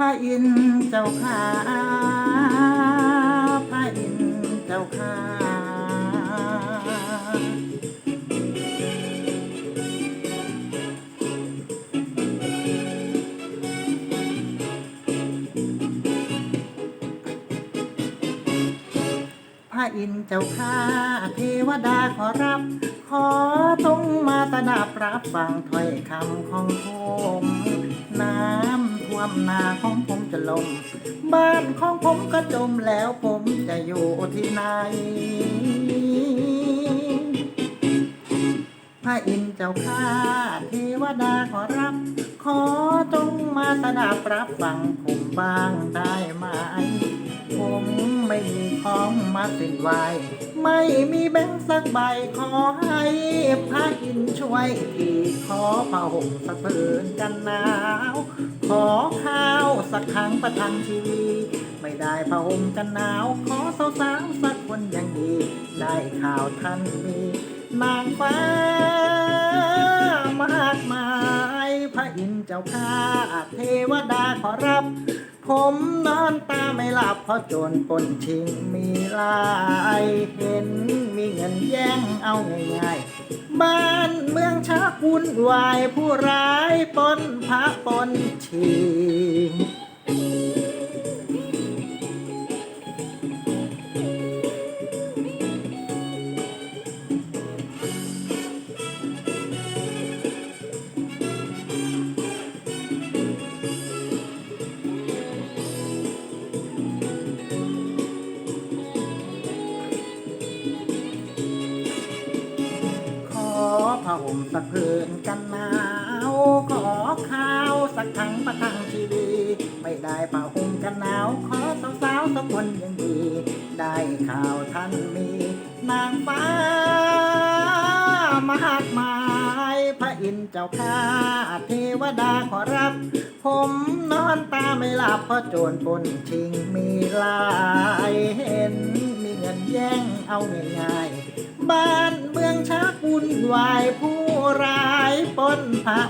ระอินเจ้าข้าพระอินเจ้าข้าพระอินเจ้าข้าเทวดาขอรับ ขอจงมาตนาบรับฟังถ้อยคำของผมน้ำ มนาของผมจะลงบ้านของผมก็จมแล้วผมจะอยู่ที่ไหนพระอินทร์เจ้าข้าเทวดาขอรับ ขอจงมาสดับรับฟังผมบ้างได้ไหม ผมไม่มีของมาเส้นไว ไม่มีแบงค์สักใบขอให้พระอินช่วยทีขอผ้าห่มสักผืนกันหนาว ขอข้าวสักครั้งประทังชีวีไม่ได้ผ้าห่มกันหนาว ขอสาวสาวสักคนยังดีได้ข่าวท่านมีนางฟ้ามากมาย พระอินเจ้าข้าเทวดาขอรับ ผมนอนตาไม่หลับเพราะโจรปนชิงมีลายเห็นมีเงินแย่งเอาง่ายๆ บ้านเมืองชักวุ่นวายผู้ร้ายปนพระปนชิง ผ้าห่มสักผืนกันหนาวขอข้าวสักถังประทังชีวีไม่ได้ผ้าห่มกันหนาวขอสาวสาวๆสักคนยังดี ได้ข่าวท่านมี นางฟ้ามากมาย พระอินทร์เจ้าข้าเทวดาขอรับ ผมนอนตาไม่หลับเพราะโจรปนชิงมีลายเห็น มีเงินแย่งเอาง่ายๆบ้าน วายผู้ร้ายปนพระ